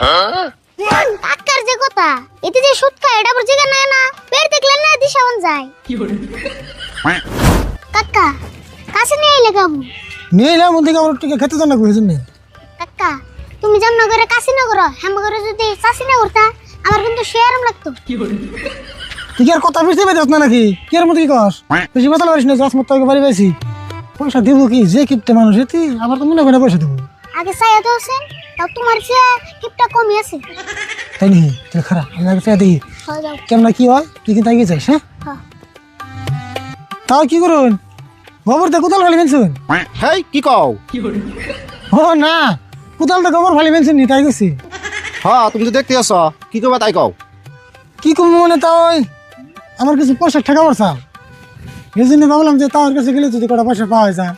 কাকার যে কথা এতে যে সুদ খায় এটা আবার জিগা না। পেট দেখলে না দিশাওন যায়। কাকা কাছে নিয়ে আইলে কাবু নিয়ে এলাম ওদিকে আমার টিকে খেতে তো না বুঝেছেন না কাকা তুমি জামনগরে করে কাশি না করো হেমগরে যদি চাষি না করতা আমার কিন্তু শেয়ারম লাগতো। তুই কি আর কথা বুঝতে পারিস না নাকি? কি আর মতো কি কস? বেশি কথা পারিস না যাস মতো বাড়ি পাইছি। পয়সা দিব কি? যে কিপটে মানুষ এটি আমার তো মনে হয় না পয়সা দেবো। আগে চাইয়া তো হোসেন তাও তোমার চেয়ে কিপটা কমই আছে। তাই নি তাহলে খারাপ আমি আগে চাই দেখি যাও। কেমন কি হয়? তুই কিন্তু আগে যাইস হ্যাঁ? হ্যাঁ। তাও কি করুন? গোবর দিয়ে কোদাল ফালি ফেলছুন? হেই কি কও? ও না কোদাল গোবর ফালি ফেলছুন নি তাই গেছি হ্যাঁ তুমি তো দেখতে আছো কি করবা তাই কও? কি করব মানে তা ওই আমার কিছু পয়সা ঠেকা পড়ছাল এই জন্য ভাবলাম যে তার কাছে গেলে যদি কটা পয়সা পাওয়া যায়।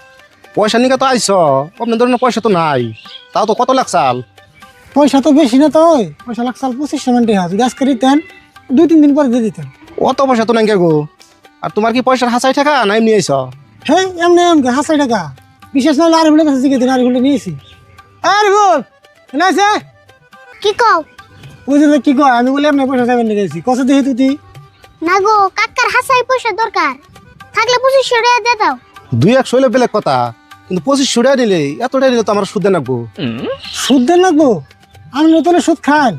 পয়সা নিকে তো আইছো আপনার ধরনের পয়সা তো নাই। তাও তো কত লাগছাল পয়সা তো বেশি না তো পয়সা লাগছাল পঁচিশশো মান টাকা যদি আজকে দিতেন দুই তিন দিন পরে দিয়ে দিতেন। অত পয়সা তো নাই গো আর তোমার কি পয়সার হাসাই টাকা না এমনি আইছো? হ্যাঁ এমনি এমনি হাসাই টাকা। বিশেষ নাহলে আর বলে কাছে জিগে দিন আর বলে নিয়েছি। আর বল না আছে? কি কও? বুঝলে কি কয় আমি বলে এমনি পয়সা যাবেন গেছি কত দেখি তুই না গো কাকার হাসাই পয়সা দরকার। থাকলে পঁচিশশো টাকা দিয়ে দাও। দুই একশো হইলে বেলেগ কথা। কিন্তু পঁচিশশো টাকা নিলে এত টাকা নিলে তো আমার সুদে নাকবো। সুদ দেন লাগবো আমি নতুন সুদ খান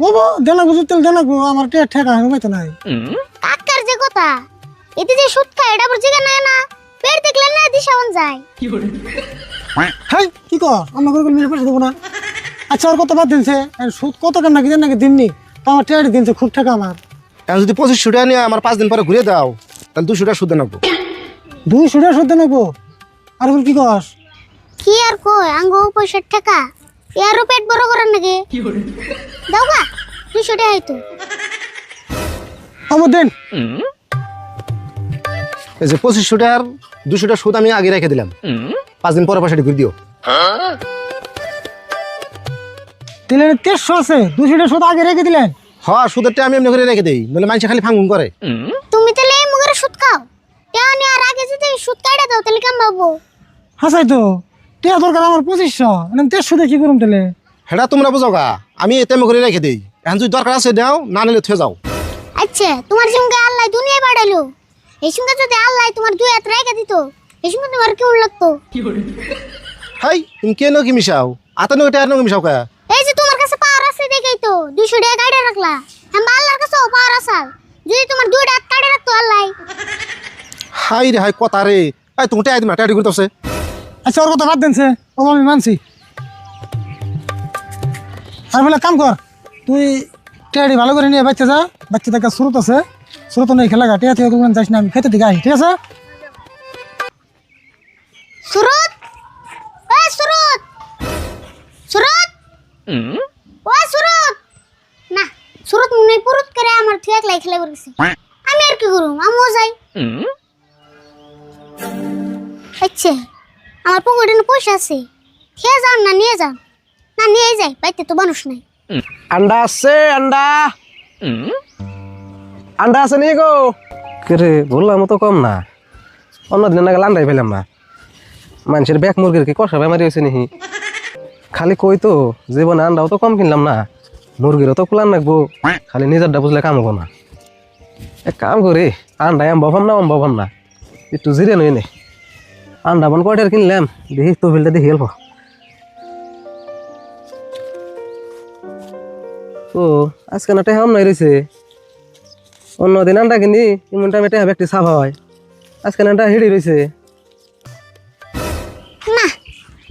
বাবু দেন লাগবো সুদ তেল দেন লাগবো আমার টেয়া ঠেকা হবে তো নাই। কাকার যে কথা এতে যে সুদ খায় এটা জিগা নাই না। পেট দেখলে না দিশাওন যায়। হাই কি কর? অন্য করে মেরে পয়সা দেবো না। আচ্ছা আর কত বাদ দিনছে সুদ কত কেন নাকি দেন নাকি দিননি? তো আমার টেয়ার দিনছে খুব ঠেকা আমার। এখন যদি পঁচিশশো টাকা নিয়ে আমার পাঁচ দিন পরে ঘুরে দাও তাহলে দুশো টাকা সুদে নাকবো। দুইশো টাকা সুদ দেন লাগবো আর বল কি কর কি আর কয় আঙ্গো পয়সার টাকা। এরও পেট বড় করার নাকি? দাও গা দুশো টাকা হয়তো আমার দেন। এই যে পঁচিশশো টাকার দুশো টাকা সুদ আমি আগে রেখে দিলাম। পাঁচ দিন পরে পয়সাটি ঘুরে দিও। তেলের তেরশো আছে দুশো টাকা সুদ আগে রেখে দিলেন। হ্যাঁ সুদের টাকা আমি এমনি করে রেখে দিই নাহলে মানুষ খালি ফাঙ্গুন করে। তুমি তাহলে এই মুগের সুদ খাও। সুদ কাটা দাও তাহলে কেমন পাবো হাসাই তো টেয়া দরকার আমার পঁচিশশো দিয়ে কি করুন তাহলে? সেটা তোমরা বুঝো গা আমি এতে করে রেখে দিই। এখন যদি দরকার আছে দাও না নিলে থুয়ে যাও। আচ্ছা তোমার সঙ্গে আল্লাহ দুনিয়া বাড়ালো এই সঙ্গে যদি আল্লাহ তোমার দুই হাত রেখে দিত এই সঙ্গে তোমার কেমন লাগতো? হাই তুমি কে কি মিশাও? আতানো টায়ার নো মিশাও কা? এই যে তোমার কাছে পাওয়ার আছে দেখেই তো দুইশো টাকা গাড়ি রাখলা। হ্যাঁ আল্লাহর কাছেও পাওয়ার আসাল যদি তোমার দুইটা হাত কাটে রাখতো আল্লাহ। হাই রে হাই কথা রে। এই তুমি টায়ার দিমা টায়ার করতেছে। আচ্ছা ওর কথা বাদ দেনছে ও আমি মানছি। আর বলে কাম কর। তুই টেয়ারি ভালো করে নিয়ে বাচ্চা যা। বাচ্চা দেখা স্রোত আছে। স্রোত নেই খেলা টিয়া থেকে দোকান যাস না আমি খেতে দিকে আসি ঠিক আছে? সুরত? ওই সুরত! সুরত? ওই সুরত! না সুরত মনে হয় পুরুত করে আমার ঠিক লাই খেলে বলছে আমি আর কি করুম? আমিও যাই। আচ্ছা আমার পকেটে না পয়সা আছে। খেয়ে যান না নিয়ে যান না নিয়ে যাই বাড়িতে তো মানুষ নাই। আন্ডা আছে আন্ডা। আন্ডা আছে নি গো। রে বললাম তো কম না। অন্যদিন নাগাল আন্ডাই পেলাম না। মানুষের ব্যাক মুরগির কি কষা বেমারি হয়েছে নিহি। খালি কই তো জীবনে আন্ডাও তো কম কিনলাম না। মুরগিরও তো কুলান রাখব। খালি নিজেরটা বুঝলে কাম হব না। এক কাম করি আন্ডা এম বাবাম না অম বাবাম না। একটু জিরে নই নে। আন্ডা বন কয়টার কিনলাম? দেখি তো দেখি হেল্প ও আজকে না টেহাম নাই রয়েছে। অন্যদিন আন্ডা কিনি এমন টাইমে টেহা একটি সাফ হয়। আজকে না হিড়ি রয়েছে। না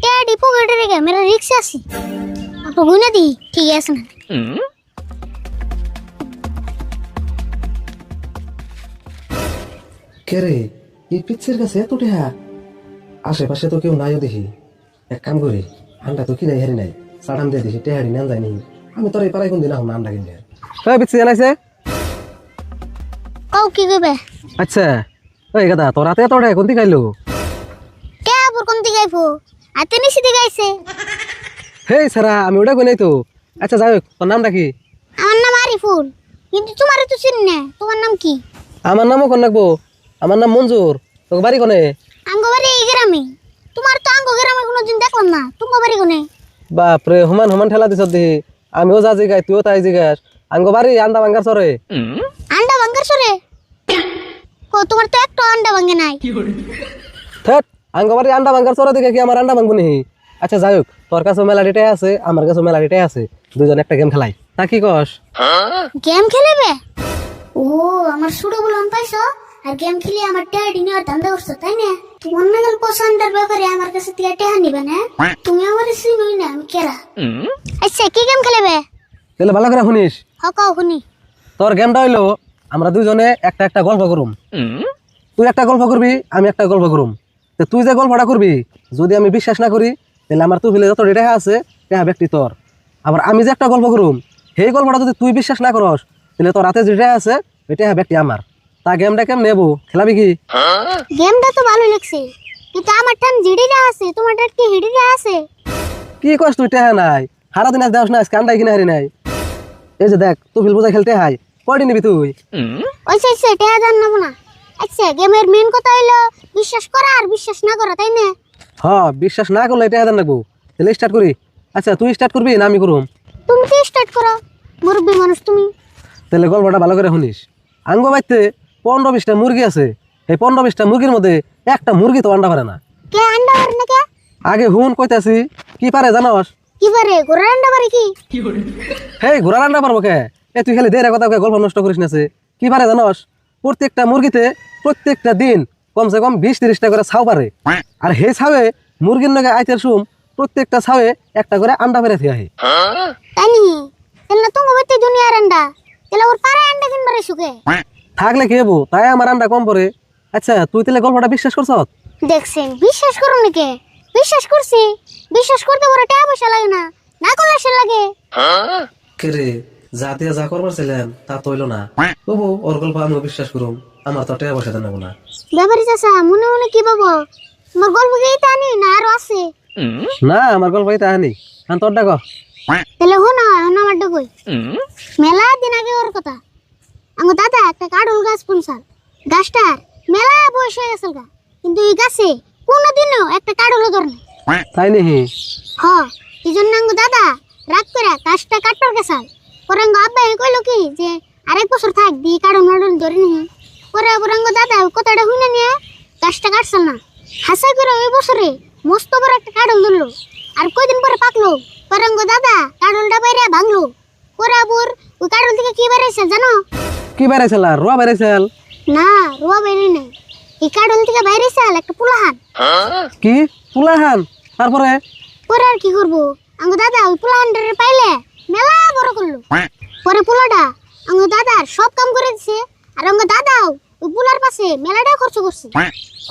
ট্যাডি পকেটে রেখে মেরা রিক্সা আছে। আপনি গুনে দি ঠিক আছে না? কে রে? এই পিচ্ছের কাছে এত টেহা? আশেপাশে তো কেউ নাইও দেখি। এক কাম করি আন্ডা তো কিনাই হারি নাই। সাড়াম দিয়ে দেখি টেহারি নেন যায়নি আমি তোর এই পাড়ায় কোন দিন এখন আন্ডা কিনলে। হ্যাঁ পিচ্ছি জানাইছে কাউ কি কইবে? আচ্ছা। ওই গাদা তোর হাতে এত টেহা কোন দিকে আইলো কে আবার কোন দিকে আইবো হাতে নিচে দিকে আইছে হেই সারা আমি ওটা কই নাই তো। আচ্ছা যাই হোক, তোর নামটা কি? আমার নাম আরিফুল। কিন্তু তোমার তো চিনি না। তোমার নাম কি? আমার নামও কোন রাখব আমার নাম মঞ্জুর। তোকে বাড়ি কোনে? আঙ্গ বাড়ি এই গ্রামে? তোমার তো আঙ্গ গ্রামে কোনোদিন দেখলাম না। তোমার বাড়ি কোনে? বাপরে হুমান হুমান ঠেলা দিছ দিহি আমিও যা জিগাই তুইও তাই জিগাস। আঙ্গ বাড়ি আন্ডা ভাঙ্গার চরে। আন্ডা ভাঙ্গার সরে ও তোমার তো একটা আন্ডা ভাঙ্গে নাই। থেট আঙ্গ বাড়ি আন্ডা ভাঙ্গার চরে দিকে কি আমার আন্ডা ভাঙবো নি আচ্ছা যাই হোক তোর কাছে মেলাডিটাই আছে আমার কাছে মেলাডিটাই আছে। দুজন একটা গেম খেলাই। তা কি কস? গেম খেলিবে? ও আমার সুড়ো বলন পাইছো? আর গেম খেলি আমার টেহাডি নেওয়ার ধান্দা করছ তাই না? তোমার নাগাল পছন্দের ব্যাপারে আমার কাছে টিয়া টেহা নিবে না? তুমি আমার চিনোই না আমি কেরা? আচ্ছা কি গেম খেলিবে? তাহলে ভালো করে শুনিস। হকাও শুনি। তোর গেমটা হইল আমরা দুজনে একটা একটা গল্প করুম। তুই একটা গল্প করবি আমি একটা গল্প করুম। তো তুই যে গল্পটা করবি যদি আমি বিশ্বাস না করি তাহলে আমার তুই যত রেহা আছে রেহা ব্যক্তি তোর। আবার আমি যে একটা গল্প করুম সেই গল্পটা যদি তুই বিশ্বাস না করস তাহলে তোর হাতে যে রেহা আছে ওইটা ব্যক্তি আমার। তা গেমটা কেম নেব? খেলাবি কি? গেমটা তো ভালো লাগছে। কিন্তু আমার টান জিডিটা আছে তোমার টান কি হিডিটা আছে? কি কস তুই টেহা নাই। হারা দিন আজ দেওয়াস না কান্দাই কিনা হারি নাই। এই যে দেখ তুই বোঝা খেলতে হাই। কয়টি নিবি তুই? ওইসে ওইসে টেহা জান নেব না। আচ্ছা গেমের মেন কথা হইল বিশ্বাস করা আর বিশ্বাস না করা তাই না? হ বিশ্বাস না করলে এটা হেদান রাখব তাহলে স্টার্ট করি। আচ্ছা তুই স্টার্ট করবি না আমি করুম? তুমি কি স্টার্ট করো। মুরব্বী মানুষ তুমি। তাহলে গল্পটা ভালো করে শুনিস। আঙ্গ বাইতে পনেরো বিশটা মুরগি আছে। এই পনেরো বিশটা মুরগির মধ্যে একটা মুরগি তো আন্ডা পারে না। কে আন্ডা পারে না কে? আগে হুন কইতাছি কি পারে জানোস? কি পারে? ঘোড়ার আন্ডা পারে কি? হেই ঘোড়ার আন্ডা পারব কে? এ তুই খালি দেড় কথা গল্প নষ্ট করিস না কি পারে জানোস? প্রত্যেকটা মুরগিতে প্রত্যেকটা দিন কমসে কম বিশ তিরিশটা করে ছাও পারে। আর হে ছাওয়ে মুরগির নগে আইতের সুম প্রত্যেকটা ছাওয়ে একটা করে আন্ডা পেরে থিয়া হে তাই নি তাহলে তুমি বেতে দুনিয়ার আন্ডা। তাহলে ওর পারে আন্ডা কিনবারে সুখে থাকলে কি হব? তাই আমার আন্ডা কম পড়ে। আচ্ছা তুই তাহলে গল্পটা বিশ্বাস করছ? দেখছেন বিশ্বাস করো নাকি? বিশ্বাস করছি। বিশ্বাস করতে বড় টাকা পয়সা লাগে না। না করলে সে লাগে। রে? যা দিয়া যা করবার ছিলেন তা তো হইল না। তবু ওর গল্প আমিও বিশ্বাস করুম। আমার তো টাকা পয়সা দেন না। ব্যাপারি চাষা মনে মনে কি পাবো তোমার গল্প কি আনি না আরও আছে? না আমার গল্প এটা আনি আমি তোর ডাক তাহলে হো না হো না আমার কই? মেলা দিন আগে ওর কথা। আমার দাদা একটা কাঠল গাছ পুনসাল গাছটার মেলা বয়স হয়ে গেছিল গা। কিন্তু এই গাছে কোনোদিনও একটা কাঠলও ধরে তাই নিহি হ এই জন্য আঙ্গু দাদা রাগ করে গাছটা কাটবার গেছাল। পরে আঙ্গু আব্বা কইলো কি যে আরেক বছর থাক দি কাঠল মাডল ধরে নিহি পরে আবার আঙ্গু দাদা কথাটা শুনে নিয়ে গাছটা কাটছাল না। হাসাই করে ওই বছরে মস্ত বড় একটা কাঠল ধরলো। আর কয়দিন পরে পাকলো? পরে আঙ্গু দাদা কাঠলটা বাইরে ভাঙলো। পরে আবার ওই কাঠল থেকে কি বেড়েছে জানো? কি আর রোয়া বেড়াইছিল না রোয়া বেরিয়ে নেই। এই কাঠল থেকে বাইরে চাল একটা পুলাহান। কি? পুলাহান? তারপরে? পরে আর কি করব? আঙ্গু দাদা ওই পুলাহানটারে পাইলে মেলা বড় করল। পরে পোলাটা আঙ্গ দাদার সব কাম করে দিছে আর আঙ্গ দাদাও ওই পোলার পাশে মেলাটা খরচ করছে।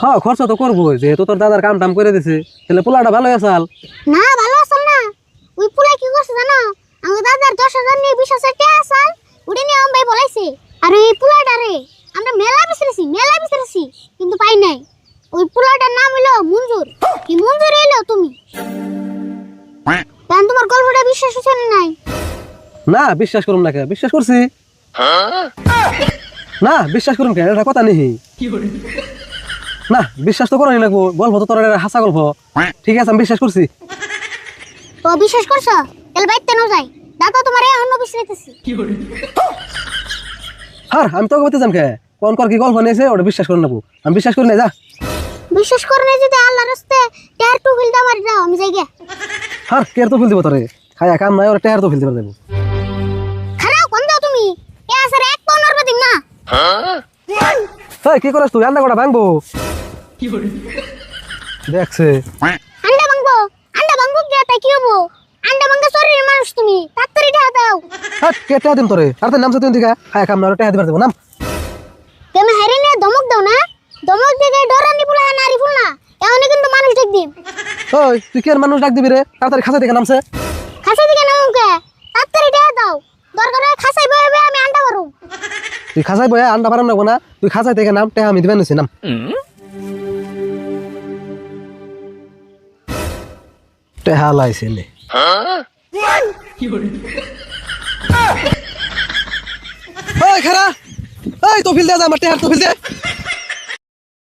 হ খরচ তো করব যেহেতু তোর দাদার কাম টাম করে দিছে তাহলে পোলাটা ভালো আসাল না ভালো আসল না। ওই পোলা কি করছে জানো? আঙ্গ দাদার দশ হাজার নিয়ে বিশ হাজার টাকা আসাল উড়ে নিয়ে আম্বাই বলাইছে। আর ওই পোলাটা রে আমরা মেলা বিচরেছি মেলা বিচরেছি কিন্তু পাই নাই। ওই পোলাটার নাম হইল মঞ্জুর। কি মঞ্জুর এলো তুমি? কারণ তোমার গল্পটা বিশ্বাস হচ্ছে না নাই। না বিশ্বাস করুন না কে বিশ্বাস করছি। না বিশ্বাস করুন কে এটা কথা নেই। না বিশ্বাস তো করি লাগবো গল্প তো তোর হাসা গল্প। ঠিক আছে আমি বিশ্বাস করছি। ও বিশ্বাস করছ? তাহলে বাইতে নাও যাই। দাদা তোমার অন্য বিশ্রাইতেছি হার আমি তোকে বলতে যাম কে? কোন কর কি গল্প নিয়েছে ওটা বিশ্বাস করে নেব। আমি বিশ্বাস করি না যা। বিশ্বাস করে না যদি আল্লাহর রাস্তে টেয়ার টু ফিল দাও যাও আমি যাই গে। হার কে তো ফেল দিব তোরে? খায়া কাম নাই ওরা টেহার তো ফেল দিবার দেবো। খারাপ কোন দাও তুমি? এ আসার এক পাও নরবে দিম না। তাই কি করিস তুই? আন্ডা কটা ভাঙবো? দেখছে। আন্ডা ভাঙবো? আন্ডা ভাঙবো গে তাই কি হব? আন্ডা ভাঙা শরীরের মানুষ তুমি তাড়াতাড়ি দাও। হাট কে দিম তোরে? আর তোর নাম সাথে দিকা খায়া কাম না টেহা দিবার দেবো নাম। তুমি হেরে নিয়ে ধমক দাও না? ধমক দিয়ে ডরানি ফুলা নারী ফুল না? এমনি কিন্তু মানুষ ঠিক দিম। ওই তুই কি আর মানুষ ডাক দিবি রে তাড়াতাড়ি খাসা থেকে নামছে। খাসাই দিকে নাম কে? তাড়াতাড়ি ঢা দাও। দরকার হয় খাসাই বয়ে বয়ে আমি আন্ডা ভরু তুই খাসাই বয়া আন্ডা পারাম না না। তুই খাসাই থেকে নাম টেহা আমি দিবেন নিছি নাম। টেহা লাইছে নে? ওই খারা ওই তো ফিল দে যা আমার টেহার তো ফিল দে